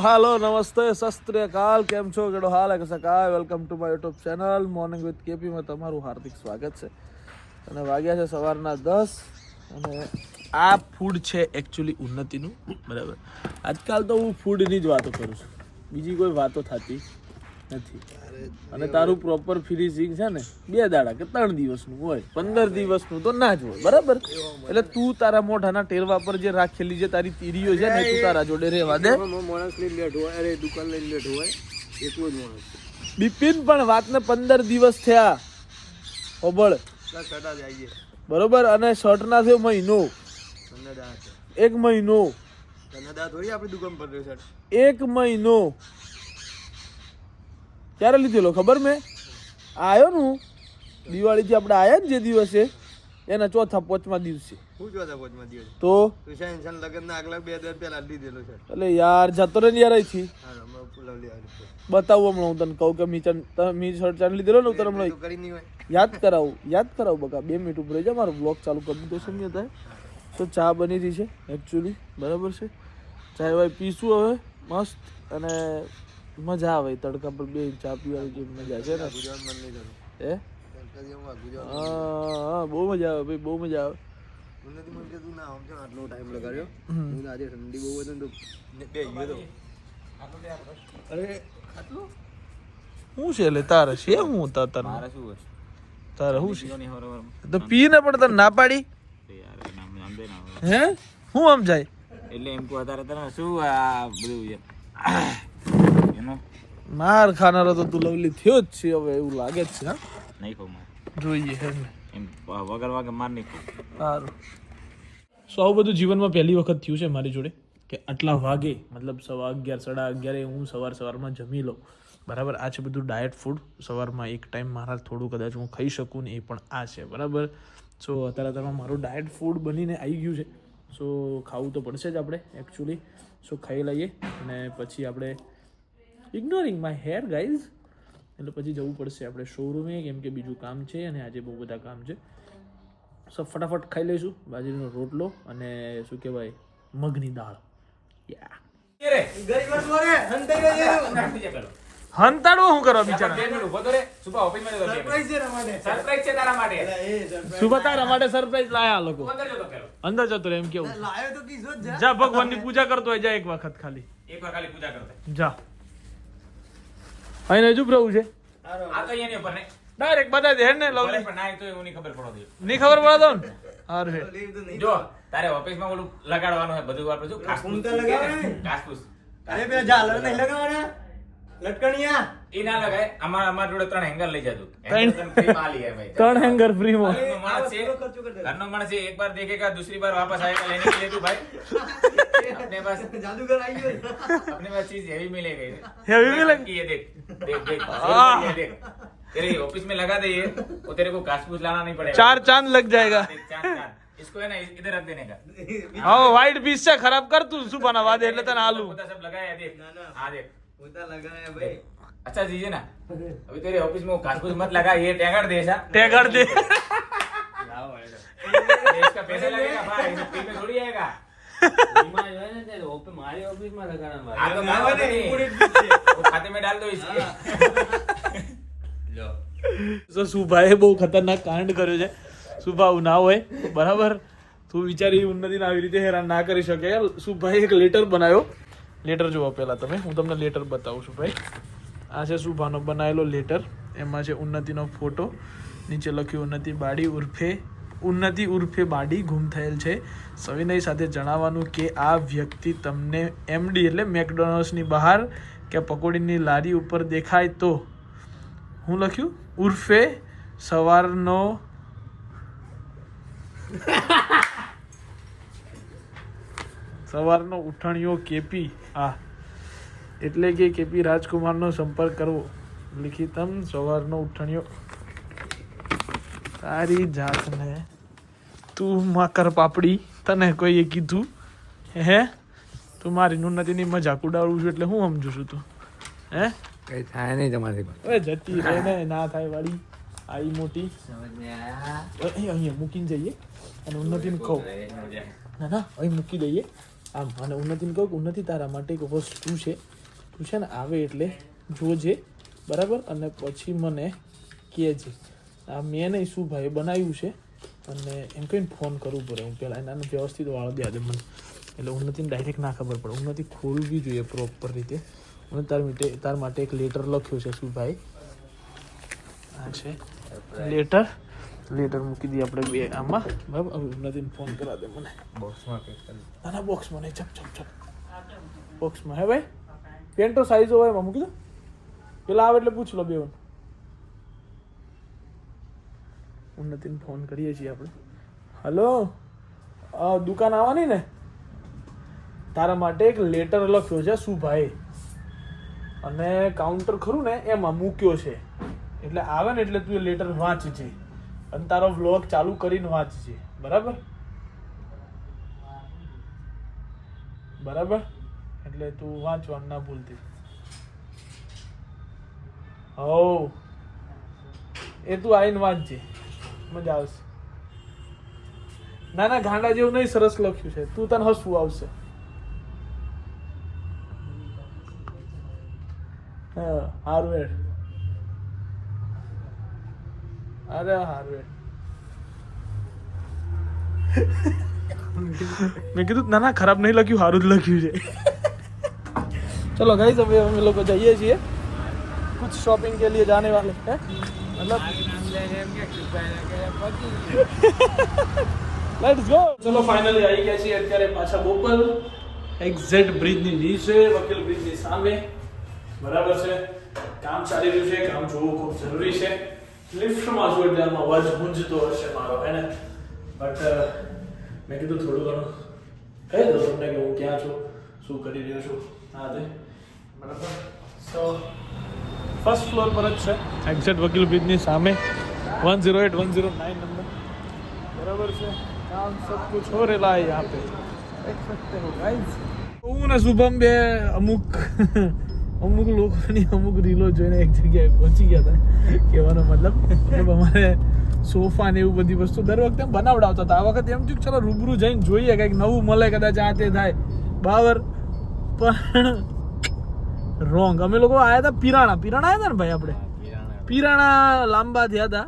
હાલો, નમસ્તે સસ્ત્રીકાલ કેમ છો? કેડો હાલ કસા welcome to my YouTube channel morning with કેપીમાં તમારું હાર્દિક સ્વાગત છે. અને વાગ્યા છે સવારના દસ, અને આ ફૂડ છે એકચ્યુઅલી ઉન્નતિનું, બરાબર. આજકાલ તો હું ફૂડની જ વાતો કરું છું. બીજી કોઈ વાતો થતી નથી. અને તારું પ્રોપર ફિનિશિંગ છે ને બે દાડા કે ત્રણ દિવસનું હોય પંદર દિવસનું તો ના જ હોય બરાબર? એટલે તું તારા મોઢાના ટેરવા પર જે રાખેલી જે તારી તીરીઓ છે ને તું તારા જોડે રહેવા દે. માણસ લઈને બેઠો હોય અરે દુકાન લઈને બેઠો હોય એટલું જ માણસ. બિપિન પણ વાતને પંદર દિવસ થયા. ઓબળ બરોબર? અને શર્ટના થયો મહિનો. એક મહિનો. એક મહિનો. ક્યારે લીધેલો? ખબર મેં? આવ્યો ને. હું દિવાળીથી આપણે આવ્યા ને જે દિવસે. એના ચોથા પાંચમા દિવસે. તો એટલે યાર જતો ને યાર અહીંથી. બતાવું હમણાં હું તને કહું કે મી તમે મી શર્ટ ચાલી લીધેલો ને તને હમણાં કરી યાદ કરાવું યાદ કરાવું બકા બે મિનિટ ઉપર જા મારો બ્લોગ ચાલુ કરી દો સમજો થાય તો ચા બની રહી છે એકચ્યુઅલી બરાબર છે. ચાય ભાઈ પીશું હવે મસ્ત. અને મજા આવે તડકા પર બે ચા પીવાની જે મજા છે ને? હે? હા હા, બહુ મજા આવે ભાઈ બહુ મજા આવે. મને ના આટલો ટાઈમ લગાડ્યો. હું આજે ઠંડી બહુ હતી તો બે ગયો તો. અરે આટલું? શું છે એટલે તારે છે હું તા તને શું હોય? તારે શું છે? ની હરોવર તો પીને પણ તને ના પાડી? યાર નામ નામ હે? હું આમ જાય? એટલે એમ કહું તારે તને શું આ બધું માર ખાનારો તો તું લવલી થયો જ છે હવે એવું લાગે જ છે હા? નહીં કહું મારે. જોઈએ હે એમ વગર વાગે માર નહીં કહું સારું. સો આવું બધું જીવનમાં પહેલી વખત થયું છે મારી જોડે કે આટલા વાગે મતલબ સવા અગિયાર સાડા અગિયારે હું સવાર સવારમાં જમી લઉં. બરાબર આ છે બધું ડાયટ ફૂડ સવારમાં એક ટાઈમ મારા થોડું કદાચ હું ખાઈ શકું ને એ પણ આ છે બરાબર? સો અત્યારે અત્યારમાં મારું ડાયટ ફૂડ બનીને આવી ગયું છે. સો ખાવું તો પડશે જ આપણે એકચ્યુઅલી સો ખાઈ લઈએ અને પછી આપણે ઇગ્નોરિંગ માય હેર ગાઈઝ એટલે પછી જવું પડશે આપણે શોરૂમે કેમ કે બીજું કામ છે અને આજે બહુ બધા કામ છે. સો ફટાફટ ખાઈ લઈશું. બાજરીનો રોટલો અને શું કહેવાય મગની દાળ. હંતાડો શું કરો બિચારા? સુભા તારા માટે. સરપ્રાઈઝ લાયા આ લોકો. અંદર જતો રહે એમ કેવું. લાયો તો કીધો જા ભગવાનની પૂજા કરતો હોય જા એક વખત ખાલી. એક વખત ખાલી પૂજા કરતો. જા. અહીં હજુ પ્રભુ છે? આ તો અહીંયા ઉપર નહીં. ડાયરેક્ટ બતાવી દે ને લવલી પણ ના તો એવું ખબર પડો દે નહીં ખબર પડે તો ને? હારું હે. જો તારે ઓફિસમાં ઓલું લગાડવાનું હોય બધું આપણે શું કાસ્પુસ લગાવે અરે પેલા ઝાલર નહીં લગાવવાના લટકણિયા. લગાય. અમાર અમાર જોડે ત્રણ હેંગર લઈ જાજો. ત્રણ હેંગર ફ્રી માણસ એક तेरे ऑफ़िस में लगा दे ये वो तेरे को घास फूस लाना नहीं पड़ेगा चार चाँद लग जाएगा इसको है ना इधर रख देने का हाँ वाइट बीस से खराब कर तू सुबह नवा दे लेता ना आलू सब लगाया देख आ देख પોતા લગાયા ભાઈ अच्छा चीज है ना अभी तेरे ऑफिस में वो घास फूस मत लगा ये टैगर दे ऐसा ટેગર દે ये इसका पैसे लगेगा भाई इसे फ्री में थोड़ी आएगा हाँ तो ના હોય ને, नहीं। included બી છે. वो खाते में डाल दो इसके તો સુભાએ બહુ ખતરનાક કાંડ કર્યો છે સુભા આવું ના હોય બરાબર તું વિચારી ઉન્નતિને આવી રીતે હેરાન ના કરી શકે સુભાએ એક લેટર બનાવ્યો લેટર જુઓ પહેલાં તમે. હું તમને લેટર બતાવું છું ભાઈ. આ છે શુભાનો બનાવેલો લેટર. એમાં છે ઉન્નતિનો ફોટો. નીચે લખ્યું ઉન્નતિ બાડી ઉર્ફે. ઉન્નતિ ઉર્ફે બાડી ગુમ થયેલ છે. સવિનય સાથે જણાવવાનું કે આ વ્યક્તિ તમને એમડી એટલે મેકડોનલ્ડ્સની બહાર કે પકોડીની લારી ઉપર દેખાય તો. હું લખ્યું? ઉર્ફે સવારનો સવારનો ઉઠણીઓ કેપી આ. એટલે કે કેપી રાજકુમારનો સંપર્ક કરવો. લિખિતમ સવારનો ઉઠણ્યો. તારી જાતને તું માકર પાપડી તને કોઈએ કીધું? હે? તું મારી નુનતીની મજાક ઉડાડું છું એટલે હું સમજુ છું તું? હે? કઈ થાય નહીં તમારી હવે જતી રહે ને ના થાય વાળી. આવી મોટી. અહીંયા મૂકીને જઈએ. અને ઉન્નતિને કહું. ના ના અહીં મૂકી દઈએ. આમ અને ઉન્નતિને કહું કે ઉન્નતિ તારા માટે એક વસ્તુ છે. તું છે ને આવે એટલે જોજે બરાબર? અને પછી મને કહેજે. આ મેં નહીં શું ભાઈ બનાવ્યું છે અને એમ કહીને ફોન કરવું પડે. હું પહેલાં એના વ્યવસ્થિત વાળો દે દે મને. એટલે ઉન્નતિને ડાયરેક્ટ ના ખબર પડે. ઉન્નતિ ખોલવી જોઈએ પ્રોપર રીતે. અને તાર માટે તાર માટે એક લેટર લખ્યું છે શું ભાઈ આ છે. લેટર લેટર મૂકી દઈએ આપણે બે આમાં. બરાબર? હવે ઉન્નતિને ફોન કરા દે મને. બોક્સમાં કરી નાના બોક્સમાં નહીં. ચપ ચપ ચપ બોક્સમાં હે ભાઈ? પેન્ટો સાઈઝ હોય એમાં મૂકી દો. પેલા આવે એટલે પૂછ લો બે ઉન્નતિને ફોન કરીએ છીએ આપણે. હલો દુકાન આવવાની ને? તારા માટે એક લેટર લખ્યો છે શું અને કાઉન્ટર ખરું ને એમાં મૂક્યો છે. એટલે આવે ને એટલે તું એ લેટર વાંચજે. અને તારો વ્લોગ ચાલુ કરીને વાંચજે. બરાબર? બરાબર? એટલે તું વાંચવાનું ના ભૂલતી. હો એ તું આવીને વાંચજે. મજા આવશે. ના ના ગાંડા જેવું નહીં સરસ લખ્યું છે. તું તને હસવું આવશે. હા, હારું અરે હારે મેં કીધું ના ના ખરાબ નહીં લખ્યું સારું જ લખ્યું છે. ચલો ગાઈઝ હવે અમે લોકો જઈએ છીએ કુછ શોપિંગ કે લીએ જાને વાલે હે? મતલબ લેટ્સ ગો ચલો ફાઇનલી આવી ગયા છીએ અત્યારે પાછા બોપલ. એક્ઝેક્ટ બ્રિજની નીચે વકીલ બ્રિજની સામે. બરાબર છે? કામ ચાલી રહ્યું છે કામ જોવું ખૂબ જરૂરી છે. લિફ્ટમાં છું એટલે આમાં અવાજ ગુંજતો હશે મારો હે ને બટ મેં કીધું થોડું ઘણું કહી દો તમને કે હું ક્યાં છું શું કરી રહ્યો છું હા તે બરાબર સો ફર્સ્ટ ફ્લોર પર જ છે એક્ઝેક્ટ વકીલ બ્રિજની સામે one zero eight one zero nine number बराबर से काम सब कुछ हो रहा है यहाँ पे देख सकते हो गाइस હું ને શુભમ બે અમુક અમુક લોકોની અમુક રીલો જોઈને એક જગ્યાએ પહોંચી ગયા હતા. કહેવાનો મતલબ મતલબ અમારે સોફા ને એવું બધી વસ્તુ દર વખતે બનાવડાવતા હતા. આ વખતે એમ થયું કે ચલો રૂબરૂ જઈને જોઈએ કંઈક નવું મળે કદાચ આ તે થાય. બાવર. પણ રોંગ. અમે લોકો આવ્યા હતા પિરાણા. પિરાણા આવ્યા હતા ને ભાઈ આપણે? પીરાણા. લાંબા થયા હતા.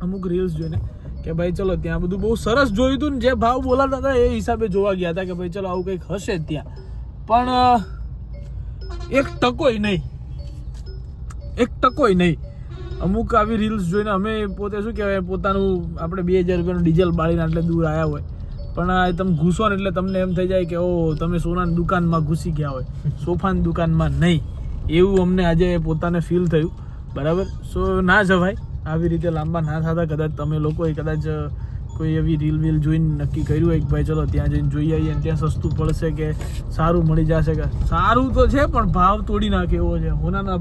અમુક રીલ્સ જોઈને કે ભાઈ ચલો ત્યાં બધું બહુ સરસ જોયું હતું ને જે ભાવ બોલાતા હતા એ હિસાબે જોવા ગયા હતા કે ભાઈ ચલો આવું કંઈક હશે ત્યાં. પણ એક ટકોય નહીં. એક ટકોય નહીં. અમુક આવી રીલ્સ જોઈને અમે પોતે શું કહેવાય, પોતાનું આપણે બે હજાર રૂપિયાનું ડીઝલ બાળીને આટલે દૂર આવ્યા હોય. પણ આ તમે ઘૂસો ને એટલે તમને એમ થઈ જાય કે ઓ તમે સોનાની દુકાનમાં ઘૂસી ગયા હોય. સોફાની દુકાનમાં નહીં. એવું અમને આજે પોતાને ફીલ થયું. બરાબર? સો ના જવાય. આવી રીતે લાંબા ના થતા કદાચ તમે લોકોએ કદાચ કોઈ એવી રીલ વીલ જોઈને નક્કી કર્યું હોય કે ભાઈ ચલો ત્યાં જઈને જોઈ આવીએ અને ત્યાં સસ્તું પડશે કે સારું મળી જશે કે? સારું તો છે, પણ ભાવ તોડી નાખે એવો છે. હોનાના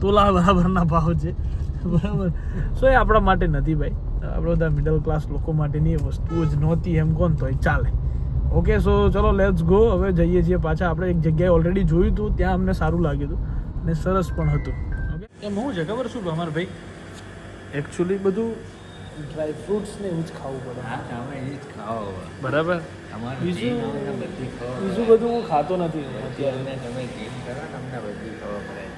તોલા બરાબરના ભાવ છે. બરાબર. સો એ આપણા માટે નથી ભાઈ. આપણે બધા મિડલ ક્લાસ લોકો માટેની એ વસ્તુઓ જ નહોતી એમ કોણ તો ચાલે. ઓકે સો ચલો લેટ્સ ગો હવે જઈએ છીએ પાછા. આપણે એક જગ્યાએ ઓલરેડી જોયું હતું, ત્યાં અમને સારું લાગ્યું હતું અને સરસ પણ હતું. ઓકે એમ શું છે? ખબર શું અમારે ભાઈ. એકચ્યુઅલી બધું ડ્રાય ફ્રૂટ્સ ને એવું જ ખાવું પડે. બરાબર? બીજું બીજું બધું હું ખાતો નથી. અત્યારે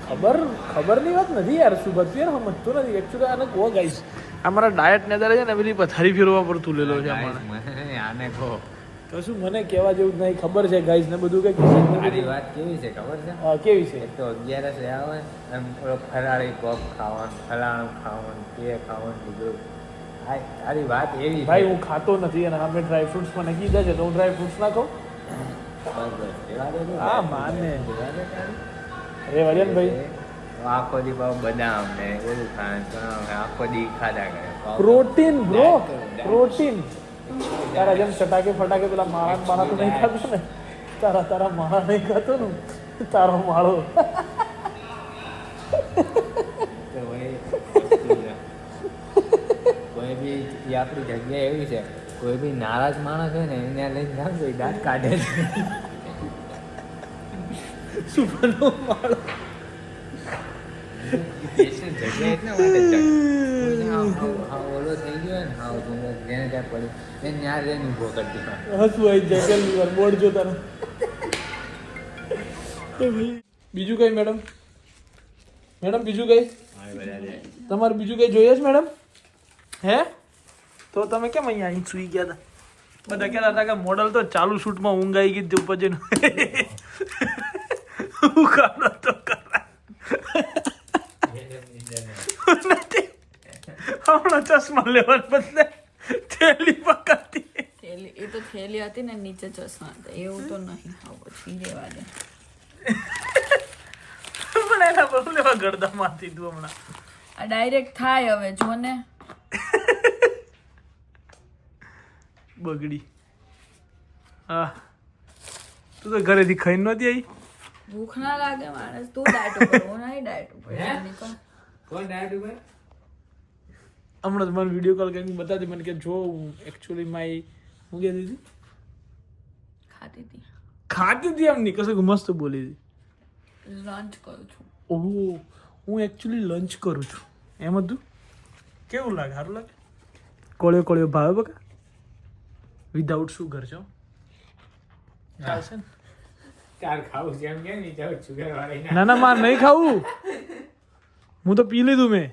ખબર ખબરની વાત નથી યાર શું બધું યાર સમજતો નથી. એકચ્યુઅલી આને કહો ગાઈસ આ મારા ડાયટ ને છે ને પેલી પથારી ફેરવા પર તુલેલો છે અમારે. આને કહો. કશું મને કહેવા જેવું જ નહીં. ખબર છે ગાઈઝ ને બધું મારી વાત કેવી છે ખબર છે? હા કેવી છે? તો અગિયારસ આવે એમ થોડો ફરાળી પગ ખાવાનું ફલાણું ખાવાનું તે ખાવાનું બીજું તારી વાત એવી ભાઈ હું ખાતો નથી અને આપણે ડ્રાય ફ્રૂટ્સ મને કીધા છે તો હું ડ્રાય ફ્રૂટ્સ ના ખાઉં. હા, માને. રહેવા દે અરે વજન ભાઈ. આખો દી પાવ બદામ ને એવું ખાન ચણા આખો દી ખાધા કરે. Protein bro. પ્રોટીન. તારા જેમ ચટાકે ફટાકે પેલા મારા મારા તો નહીં ખાતો ને. તારા તારા માળા નહીં ખાતો ને. તારો માળો તો ભાઈ વસ્તુ છે. કોઈ આપણી જગ્યા એવી છે કોઈ બી નારાજ માણસ હોય ને એને લઈને જાવ તો દાંત કાઢે છે. સુપરનો માળો જગ્યા એટલા માટે જ છે. કોઈને આમ- આમ- આમ ઓલો થઈ ગયો ને હાવ સુંદર જેને ત્યાં પડ્યું એને ત્યાં રહીને ઊભો કરી દીધો હસવું આવી જાય બોર્ડ જોતા બીજું કઈ મેડમ? મેડમ બીજું કઈ? તમારે બીજું કઈ જોઈએ છે મેડમ? હે? તો તમે કેમ અહીંયા અહીં સુઈ ગયા હતા? બધા કહેતા હતા કે મોડલ તો ચાલુ શૂટમાં ઊંઘ આવી ગઈ ઉપર જઈને. ઉખાડો તો હમણાં ચશ્મા લેવા બદલે. થેલી પકડતી થેલી એ તો થેલી હતી ને નીચે ચશ્મા હતા. એવું તો નહીં. હા પછી દે. પણ એના બહુ લેવા ગરદા મારતી તું હમણાં. આ ડાયરેક્ટ થાય હવે જો ને. બગડી. હા. તું તો ઘરેથી ખાઈ નહોતી આવી? ભૂખ ના લાગે માણસ. તું ડાયટ ઉપર હું નહીં ડાયટ ઉપર કોણ ડાયટ ઉપર? હમણાં જ મને વીડિયો કોલ કરીને બતાતી મને કે જો હું એકચ્યુઅલી માય હું કહેતી હતી? ખાતી હતી. ખાતી હતી એમ નહીં. કશું મસ્ત બોલી હતી. લંચ કરું છું. ઓહો. હું એકચ્યુઅલી લંચ કરું છું. એમ હતું? કેવું લાગે? સારું લાગે? કોળિયો કોળિયો ભાવે બકા? વિધાઉટ સુગર છો ચાલશે ને? ચાર ખાવું છે કે નહીં સુગર વાળી ના. ના માર નહીં ખાવું. હું તો પી લીધું મેં.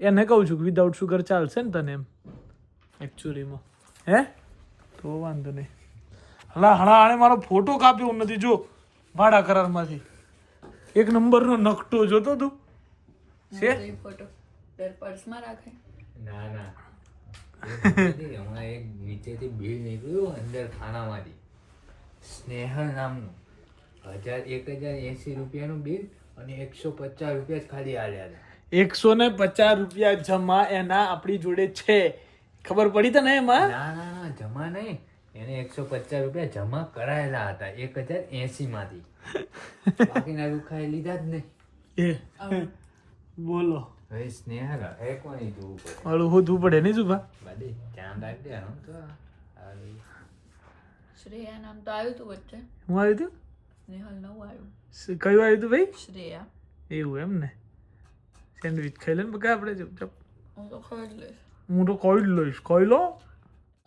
એને કહું છું કે વિધાઉટ સુગર ચાલશે ને તને એમ. એકચ્યુઅલીમાં હે? તો વાંધો નહીં. હલા હલા આણે મારો ફોટો કાપ્યો નથી જો ભાડા કરારમાંથી. એક નંબરનો નકટો જોતો તું. છે? ફોટો પર્સમાં રાખે. ના ના. હમણાં એક નીચેથી બિલ નીકળ્યું અંદર ખાનામાંથી. સ્નેહલ નામનું. હજાર એક હજાર એસી રૂપિયાનું બિલ અને એકસો પચાસ રૂપિયા જ ખાલી આલ્યા હતા એકસો ને પચાસ રૂપિયા જમા એના આપણી જોડે છે. ખબર પડી તને એમાં? ના ના ના જમા નહીં. એને એકસો પચાસ રૂપિયા જમા કરાયેલા હતા એક હજાર એસી માંથી બાકીના રૂખાએ લીધા જ નહીં. એ બોલો. હવે સ્નેહલ હે કોની જોવું પડે મારું હોતું પડે નહીં સુભા? બાદી ધ્યાન રાખજે આમ તો શ્રેયા નામ તો આવ્યું હતું વચ્ચે. હું આવ્યું તું? સ્નેહલ નવું આવ્યું. કયું આવ્યું હતું ભાઈ? શ્રેયા. એવું એમ ને. સેન્ડવિચ ખાઈ લે ને બકા આપણે ચૂપચાપ હું તો ખાઈ લઈશ. હું તો કોઈ જ લઈશ. કોઈ લો.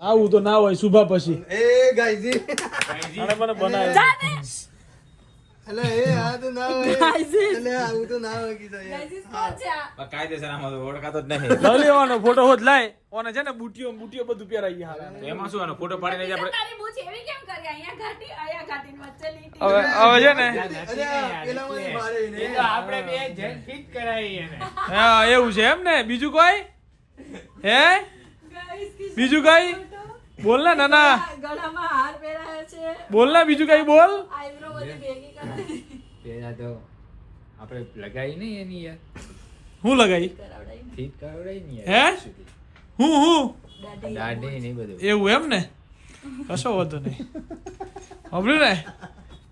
આવું તો ના હોય સુભા પછી. એ ગાયજી. મને બનાવે એટલે એ આ તો ના હોય. એટલે આવું તો ના હોય કીધું કાયદેસર આમાં તો ઓળખાતો જ નહીં. લઈ લેવાનો ફોટો હોત લાય. ઓને છે ને બુટીઓ બુટીઓ બધું પહેરાઈ ગયા. એમાં શું આનો ફોટો પાડીને જ આપણે? તારી બૂચ એવી કેમ કરી? અહીંયા ઘાટી અહીંયા ઘાટીની વચ્ચે લીટી. હવે હવે છે ને અરે મારે ને. એ તો આપણે બે જણ ફિટ કરાવી એને. હા એવું છે એમ ને બીજું કોઈ? હે? બીજું કઈ? બોલ ને નાના ગળામાં હાર પહેરાયો છે બોલ ને બીજું કઈ બોલ આઈબ્રો બધી ભેગી કરી પેલા તો આપણે લગાવી નહીં એની યાર હું લગાઈ કરાવડાવી ફિટ કરાવડાવી નહીં હે? યાર સુધી. હું હું દાઢી દાઢી નહીં બધું એવું એમ ને કશો વાંધો નહીં સાંભળ્યું ને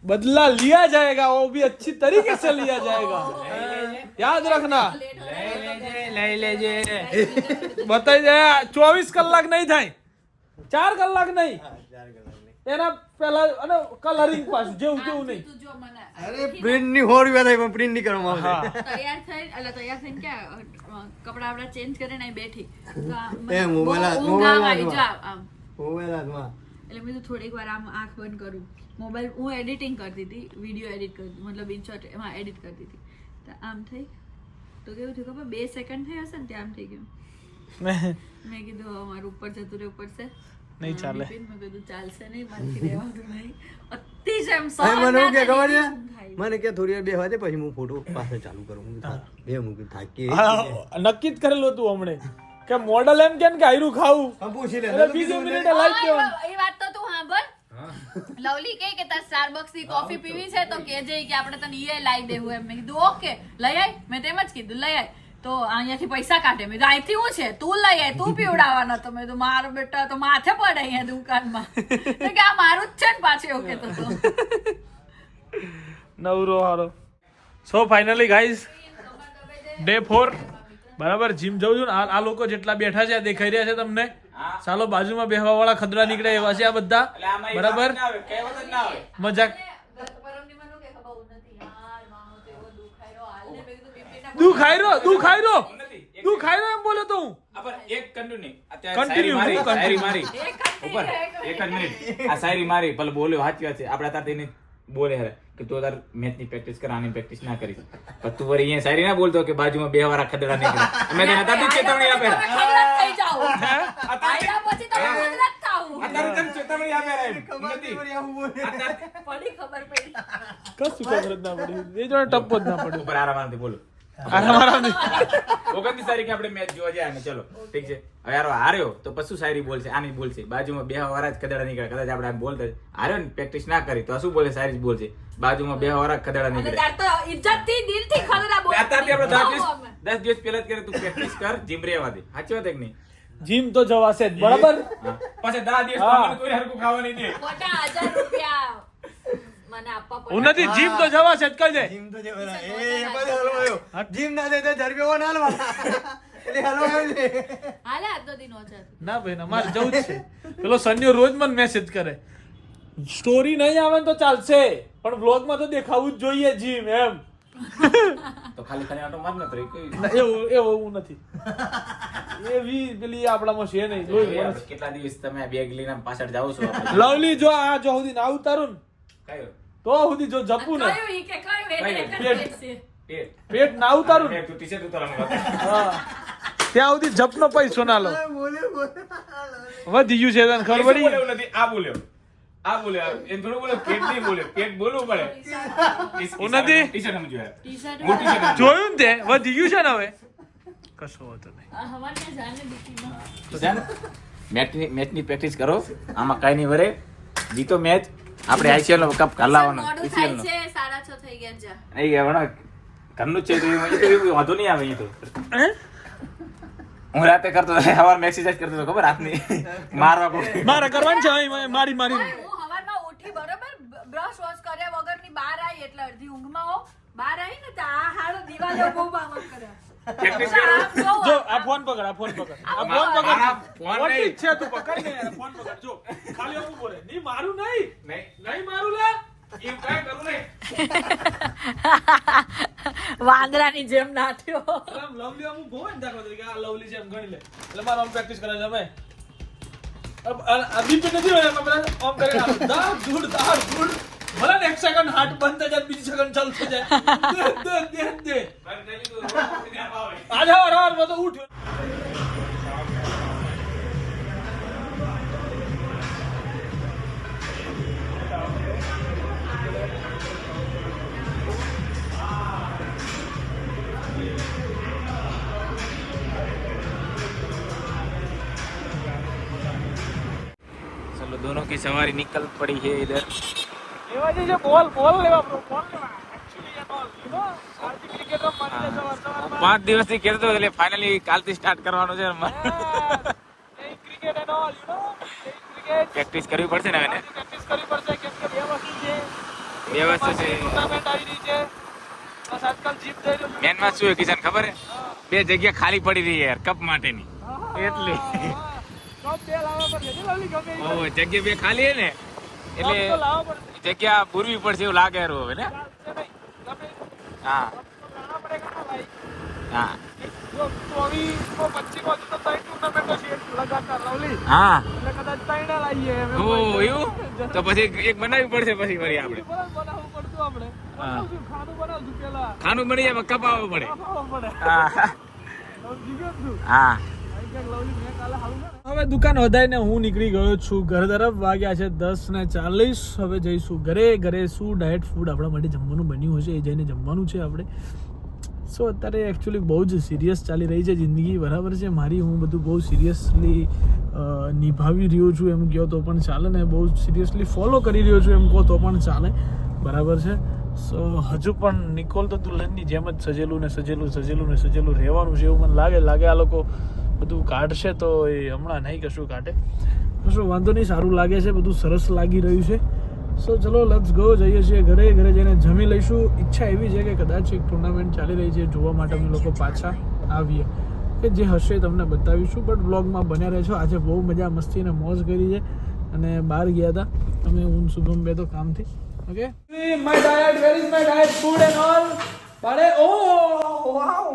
बदला लिया जाएगा वो भी अच्छी तरीके से लिया जाएगा याद रखना લઈ લેજે બતાવી દે ચોવીસ કલાક નહીં થાય ચાર કલાક નહીં. એના પહેલા અને કલરિંગ પાછું જેવું તેવું નહીં. તું જો મને. અરે પ્રિન્ટની રૂપિયા થાય પણ પ્રિન્ટની કરવામાં આવે તૈયાર થઈ એટલે તૈયાર થઈને કે કપડા આપડા ચેન્જ કરીને બેઠી. એ મોબાઈલ હાથ- મોબાઈલ આવી હાથમાં. જા આમ. મોબાઈલ હાથમાં. એટલે મેં તો થોડીક વાર આમ આંખ બંધ કરું. મોબાઈલ હું એડિટિંગ કરતી હતી વીડિયો એડિટ કરતી મતલબ ઇન્શોટ એમાં એડિટ કરતી હતી. તો આમ થઈ. તો કેવું થયું ખબર? બે સેકન્ડ થઈ હશે ને ત્યાં આમ થઈ ગયું. મેં કીધું અમારું ઉપર જતું રહેવું પડશે. નહીં ચાલે. મેં કીધું ચાલશે નહીં બાકી રહેવાનું નહીં. અતિશય એમ હવે મને કે ખબર છે? એવી ઊંઘ આવી. મને કે થોડી વાર બેહવા દે પછી હું ફોટો પાછો ચાલુ કરું. હું બે મૂકી થાકી નક્કી જ કરેલું હતું હમણે કે મોડલ એમ કે કે આયરું ખાવું? પૂછી લે. એટલે બીજી મિનિટે દેવાનું એ વાત તો તું સાંભળ. લવલી કહે કે તાર સ્ટારબક્સની કોફી પીવી છે તો કેજે કે આપણે તને ઈએ લાવી દેવું એમ. મેં કીધું ઓકે લઈ આય. મેં તેમ જ કીધું લઈ આય. તો અહીંયાથી પૈસા કાઢે. મેં તો અહીંથી હું છે? તું લઈ આય તું પીવડાવવાનો. તો મેં કીધું મારો બેટા તો માથે પડે અહીંયા દુકાનમાં. તો કે આ મારું જ છે ને પાછું એવું કહેતો તો નવરો હારો. So finally guys day four બરાબર જીમ જવું છું ને આ લોકો જેટલા બેઠા છે આ દેખાઈ રહ્યા છે તમને. ચાલો બાજુમાં બેહવા વાળા ખદડા નીકળે એવા છે આ બધા. બરાબર? મજાક પરમની મને કે તો દુખાઈ રો દુખાઈ રો નથી એક તું ખાઈ રહ્યો એમ બોલે તો હું? પણ એક. અત્યારે Continue, મારી, શાયરી મારી. ઉપર એક જ મિનિટ. આ શાયરી મારી ભલે બોલ્યો સાચી વાત છે. આપણે તાર તેને બોલે હરે કે તું તાર મેચની પ્રેક્ટિસ કર આની પ્રેક્ટિસ ના કરી પણ તું વળી અહીંયા શાયરી ના બોલતો કે બાજુમાં બે વાળા ખદડા નીકળે. અમે તેને તાર ચેતવણી આપે. તમે થઈ જાઓ. આયલા પછી તમે થાઓ. આ તારું તને ચેતવણી આપે રે ખબર પડી ખબર પડી. કશું ખબર જ ના પડી. એ જોડે ટપ્પો જ ના પડ્યો. ઉપર આરામ આરામથી બોલો. આરામ આરામ ઓગણત્રીસ તારીખે આપણે મેચ જોવા જાય ને ચલો ઠીક છે. હવે યાર હાર્યો તો પછી શાયરી બોલશે આની બોલશે. બાજુમાં બે વાળા જ કદાડા નીકળે કદાચ આપણે આમ બોલતા હાર્યો ને પ્રેક્ટિસ ના કરી તો શું બોલે શાયરી જ બોલશે. બાજુમાં બે વાળા કદાડા નીકળે ઇજ્જતથી, દિલથી ખતરા બોલ. અત્યારથી આપણે દસ દિવસ દસ દિવસ પહેલા જ કરે તું પ્રેક્ટિસ કર જીમ રહેવા દે. સાચી વાત એક નહીં? જીમ તો જવાશે જ બરાબર? પછી દસ દિવસ કોઈ નહીં મોટા હજાર રૂપિયા. મને આપવા પડે. હું નથી જીમ તો જવા છે કહી દે. જીમ તો જવા એ એ બધો હલવાયો. જીમ ના દે તો ઝડપી ના હલવા એટલે હલવાયો છે હાલે આજનો દિન ઓછો ના ભાઈ ના મારે જવું છે. પેલો સન્યો રોજ મને મેસેજ કરે. સ્ટોરી નહીં આવે તો ચાલશે પણ વ્લોગમાં તો દેખાવું જ જોઈએ જીમ એમ. તો ખાલી ખાલી આટો માર નથી ના, એવું એવું નથી. એવી પેલી આપણામાં છે નહીં જોઈ કેટલા દિવસ તમે બેગ લઈને પાછળ જાવ છો? લવલી જો આ જો સુધી ના ઉતારું ને. કયો તો સુધી જો જપું ને. કયું ઈ કે કયું એને એક જ કયું? પેટ. પેટ. પેટ ના ઉતારું ને. તું ટીશર્ટ ઉતારવાનું ત્યાં સુધી જપનો પૈસો ના લો. બોલે બોલે વધી ગયું છે તને ખબર પડી? નથી? આ બોલ્યો. આ બોલ્યો. એમ થોડું બોલ્યો પેટ નહીં બોલ્યો. પેટ બોલવું પડે? ટી-શર્ટ. ટી-શર્ટ સમજો. જોયું ને તે? વધી ગયું છે ને હવે? કશો વાંધો નહીં. મેચની મેચની પ્રેક્ટિસ કરો. આમાં કાંઈ નહીં વરે. જીતો મેચ. આપણે આઈસીએલ નો કપ કલાવવાનો આઈસીએલ નો. થઈ ગયા જા નહીં ગયા ઘરનું જ છે તો એવું વાંધો નહીં આવે એ તો. હું? રાતે કરતો હતો સવારમાં એક્સરસાઇઝ કરતો હતો ખબર રાતની? મારવા કોઈ મારા કરવાનું છે મારી મારી હું હવારમાં ઉઠી બરોબર બ્રશ વોશ કર્યા વગરની બહાર આવી એટલે અડધી ઊંઘમાં હો. બહાર આવી ને તો આ હાડો દિવાલે બહુ બાવળ કરે પ્રેક્ટિસ કરો. જો આ ફોન પકડ આ ફોન પકડ. આ ફોન પકડ. ફોન નહીં. છે તું પકડ ને યાર, ફોન પકડ. જો ખાલી એવું બોલે. નહીં મારું નહીં. નહીં. નહીં મારું લે. એમ કાંઈ કરું નહીં. વાંદરાની જેમ નાઠ્યો આમ લવલી આમ બહુ જ દાખલો તરીકે. આ લવલી છે એમ ગણી લે. એટલે મારે આમ પ્રેક્ટિસ કરે છે અમે અબ બીપી નથી હોય આમ કરીને આમ દાળ ધૂળ દાળ ધૂળ. बोला एक सेकंड हात बंद त्याच्यात बीस सेकंड चालतो दे दे दे माझ्या बरोबर उठ। दोनों की सवारी निकल पड़ी है इधर। એવા જે થી બોલ બોલ. લેવા બ્રો બોલ. લેવા. પાંચ કહેતો એટલે ફાઇનલી કાલથી સ્ટાર્ટ કરવાનું છે. પ્રેક્ટિસ કરવી પડશે ને એને આની કરવી પડશે કેમ કે બે વસ્તુ છે. બે વસ્તુ છે. ટુર્નામેન્ટ આવી રહી છે. બસ આજકાલ જીત થઈ રહ્યું મેન વાત શું કિશન ખબર હે. બે જગ્યા ખાલી પડી રહી યાર કપ માટેની. એટલે. બે લાવવા પડશે જગ્યા બે ખાલી હે ને? એટલે જગ્યા પૂરવી પડશે એવું લાગે હવે ને? હા? હા. એવું? તો. પછી એક બનાવવી પડશે પછી વળી આપણે. પડતું આપણે. ખાનું બની જાય કપાવવું પડે. હા. હવે દુકાન વધારીને હું નીકળી ગયો છું. ઘર તરફ વાગ્યા છે દસ ને ચાલીસ. હવે જઈશું ઘરે. ઘરે શું ડાયટ ફૂડ આપણા માટે જમવાનું બન્યું હશે એ જઈને જમવાનું છે આપણે. સો અત્યારે એકચ્યુઅલી બહુ જ સિરિયસ ચાલી રહી છે જિંદગી. બરાબર છે? મારી હું બધું બહુ સિરિયસલી નિભાવી રહ્યો છું એમ કહો તો પણ ચાલે ને બહુ સિરિયસલી ફોલો કરી રહ્યો છું એમ કહો તો પણ ચાલે. બરાબર છે? સો હજુ પણ નિકોલ તો દુલ્હનની જેમ જ સજેલું ને સજેલું સજેલું ને સજેલું રહેવાનું છે એવું મને લાગે. લાગે આ લોકો બધું કાઢશે તો એ હમણાં નહીં કશું કાઢે. કશું વાંધો નહીં, સારું લાગે છે, બધું સરસ લાગી રહ્યું છે. સો ચલો લેટ્સ ગો જઈએ છીએ ઘરે ઘરે જઈને જમી લઈશું. ઈચ્છા એવી છે કે કદાચ એક ટુર્નામેન્ટ ચાલી રહી છે, જોવા માટે અમે લોકો પાછા આવીએ. કે જે હશે તમને બતાવીશું બટ બ્લોગમાં બન્યા રહેશો આજે બહુ મજા મસ્તી અને મોજ કરી છે. અને બહાર ગયા હતા. અમે હું શુભમ બે તો કામથી. Okay my diet where is my diet food and all બારે ઓ wow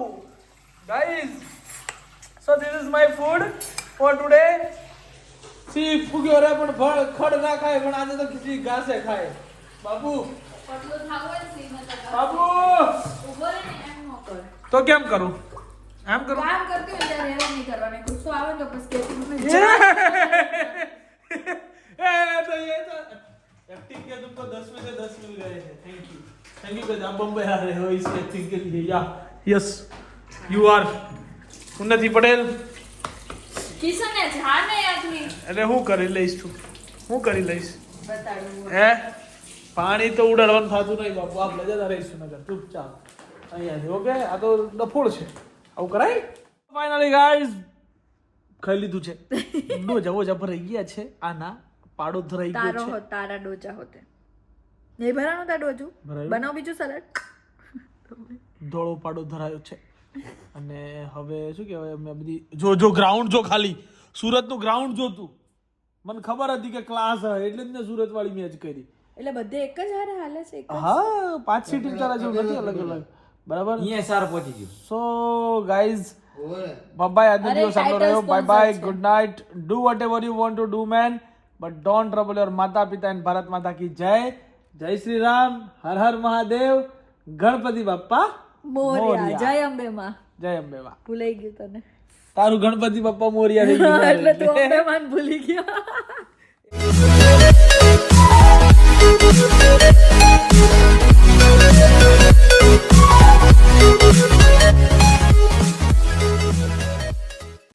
guys So this is my food for today C ફુગ્યો રે પણ ફળ ખડ ના ખાય પણ આજે તો ખીચડી ઘાસે ખાય બાબુ પતલું થાવું હોય ને સીને તો બાબુ ઊભો રહે ને એમ ન કર. તો કેમ કરું આમ કરું કામ કરતી હોય ત્યારે હેરાન નહીં કરવાનું. ગુસ્સો આવે ને તો પછી કહેતી મને ए, तो ये तो एक्टिंग किया तुमको दस में से दस मिल गए हैं थैंक यू थैंक यू आप बम्बई आ रहे हो इस एक्टिंग के लिए या यस यू आर ઉન્નતિ પટેલ. કિશને જાને આદમી એટલે હું કરી લઈશ છું હું કરી લઈશ. બતાડું. હે? પાણી તો ઉડાડવાનું થતું નહીં બાપુ. આપણે જતા રહીશું નગર. ચૂપચાપ અહીંયા ઓકે? આ તો ડફોળ છે. આવું કરાય? ફાઇનલી ગાઈઝ ખાઈ લીધું છે. નો જવો જબર ભરાઈ ગયા છે. આના પાડો ધરાઈ ગયો છે. તારો તારા ડોચા હોતે. નહીં ભરાનું તા ડોજું. બનાવ બીજું સલાડ ધોળો પાડો ધરાયો છે. અને હવે શું કહેવાય અમે બધી જો જો ગ્રાઉન્ડ જો ખાલી સુરતનું ગ્રાઉન્ડ જોતું. મને ખબર હતી કે ક્લાસ હોય એટલે જ મેં સુરત વાળી મેચ કરી. એટલે બધે એક જ હારે હાલે છે હા પાંચ સીટી ચાલે છે નથી અલગ અલગ. બરાબર? અહીંયા સાર પહોંચી ગયું. સો ગાઈઝ બાય બાય આજનો દિવસ આપણો રહ્યો. Bye bye good night do whatever you want to do man but don't trouble your માતા પિતા એન્ડ ભારત માતા કી જય જય શ્રી રામ હર હર મહાદેવ ગણપતિ બાપ્પા મોરિયા. જય અંબે માં જય અંબે માં ભૂલાઈ ગયું તને. તારું ગણપતિ બાપ્પા મોરિયા થઈ ગયું એટલે તું અંબે માં ભૂલી ગયો.